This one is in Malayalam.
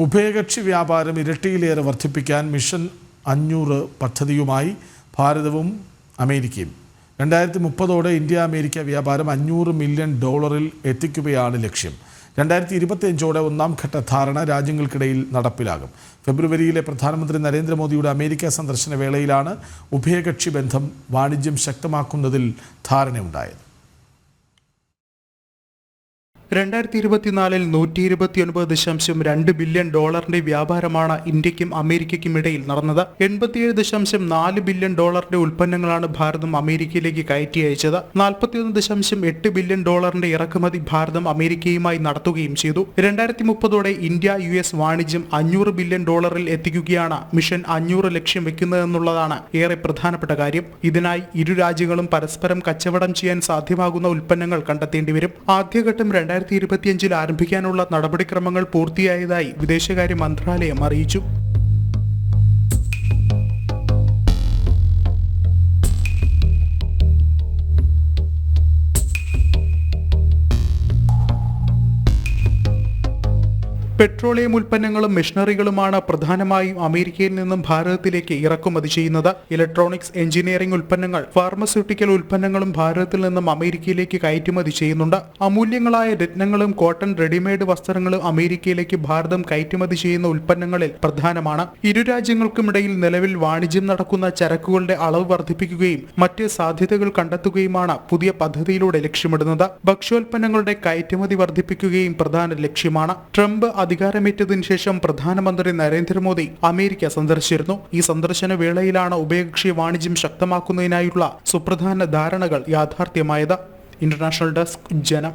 ഉഭയകക്ഷി വ്യാപാരം ഇരട്ടിയിലേറെ വർദ്ധിപ്പിക്കാൻ മിഷൻ അഞ്ഞൂറ് പദ്ധതിയുമായി ഭാരതവും അമേരിക്കയും. രണ്ടായിരത്തി മുപ്പതോടെ ഇന്ത്യ അമേരിക്ക വ്യാപാരം അഞ്ഞൂറ് മില്യൺ ഡോളറിൽ എത്തിക്കുകയാണ് ലക്ഷ്യം. രണ്ടായിരത്തി ഇരുപത്തിയഞ്ചോടെ ഒന്നാം ഘട്ട ധാരണ രാജ്യങ്ങൾക്കിടയിൽ നടപ്പിലാകും. ഫെബ്രുവരിയിലെ പ്രധാനമന്ത്രി നരേന്ദ്രമോദിയുടെ അമേരിക്ക സന്ദർശന വേളയിലാണ് ഉഭയകക്ഷി ബന്ധം വാണിജ്യം ശക്തമാക്കുന്നതിൽ ധാരണയുണ്ടായത്. രണ്ടായിരത്തി ഇരുപത്തിനാലിൽ നൂറ്റി ഇരുപത്തിയൊൻപത് ദശാംശം രണ്ട് ബില്യൺ ഡോളറിന്റെ വ്യാപാരമാണ് ഇന്ത്യക്കും അമേരിക്കയ്ക്കും ഇടയിൽ നടന്നത്. എൺപത്തിയേഴ് ദശാംശം നാല് ബില്യൺ ഡോളറിന്റെ ഉൽപ്പന്നങ്ങളാണ് ഭാരതം അമേരിക്കയിലേക്ക് കയറ്റി അയച്ചത്. നാൽപ്പത്തിയൊന്ന് ദശാംശം എട്ട് ബില്യൺ ഡോളറിന്റെ ഇറക്കുമതി ഭാരതം അമേരിക്കയുമായി നടത്തുകയും ചെയ്തു. രണ്ടായിരത്തി മുപ്പതോടെ ഇന്ത്യ യു എസ് വാണിജ്യം അഞ്ഞൂറ് ബില്യൺ ഡോളറിൽ എത്തിക്കുകയാണ്. മിഷൻ അഞ്ഞൂറ് ലക്ഷ്യം വെക്കുന്നതെന്നുള്ളതാണ് ഏറെ പ്രധാനപ്പെട്ട കാര്യം. ഇതിനായി ഇരു രാജ്യങ്ങളും പരസ്പരം കച്ചവടം ചെയ്യാൻ സാധ്യമാകുന്ന ഉൽപ്പന്നങ്ങൾ കണ്ടെത്തേണ്ടി വരും. ആദ്യഘട്ടം രണ്ടായിരത്തി ഇരുപത്തിയഞ്ചിൽ ആരംഭിക്കാനുള്ള നടപടിക്രമങ്ങൾ പൂർത്തിയായതായി വിദേശകാര്യ മന്ത്രാലയം അറിയിച്ചു. പെട്രോളിയം ഉൽപ്പന്നങ്ങളും മെഷീനറികളുമാണ് പ്രധാനമായും അമേരിക്കയിൽ നിന്നും ഭാരതത്തിലേക്ക് ഇറക്കുമതി ചെയ്യുന്നത്. ഇലക്ട്രോണിക്സ് എഞ്ചിനീയറിംഗ് ഉൽപ്പന്നങ്ങൾ ഫാർമസ്യൂട്ടിക്കൽ ഉൽപ്പന്നങ്ങളും ഭാരതത്തിൽ നിന്നും അമേരിക്കയിലേക്ക് കയറ്റുമതി ചെയ്യുന്നുണ്ട്. അമൂല്യങ്ങളായ രത്നങ്ങളും കോട്ടൺ റെഡിമെയ്ഡ് വസ്ത്രങ്ങളും അമേരിക്കയിലേക്ക് ഭാരതം കയറ്റുമതി ചെയ്യുന്ന ഉൽപ്പന്നങ്ങളിൽ പ്രധാനമാണ്. ഇരു രാജ്യങ്ങൾക്കുമിടയിൽ നിലവിൽ വാണിജ്യം നടക്കുന്ന ചരക്കുകളുടെ അളവ് വർദ്ധിപ്പിക്കുകയും മറ്റ് സാധ്യതകൾ കണ്ടെത്തുകയുമാണ് പുതിയ പദ്ധതിയിലൂടെ ലക്ഷ്യമിടുന്നത്. ഭക്ഷ്യോൽപ്പന്നങ്ങളുടെ കയറ്റുമതി വർദ്ധിപ്പിക്കുകയും പ്രധാന ലക്ഷ്യമാണ്. ട്രംപ് അധികാരമേറ്റതിനു ശേഷം പ്രധാനമന്ത്രി നരേന്ദ്രമോദി അമേരിക്ക സന്ദർശിച്ചിരുന്നു. ഈ സന്ദർശന വേളയിലാണ് ഉഭയകക്ഷി വാണിജ്യം ശക്തമാക്കുന്നതിനായുള്ള സുപ്രധാന ധാരണകൾ യാഥാർത്ഥ്യമായത്. ഇന്റർനാഷണൽ ഡെസ്ക് ജനം.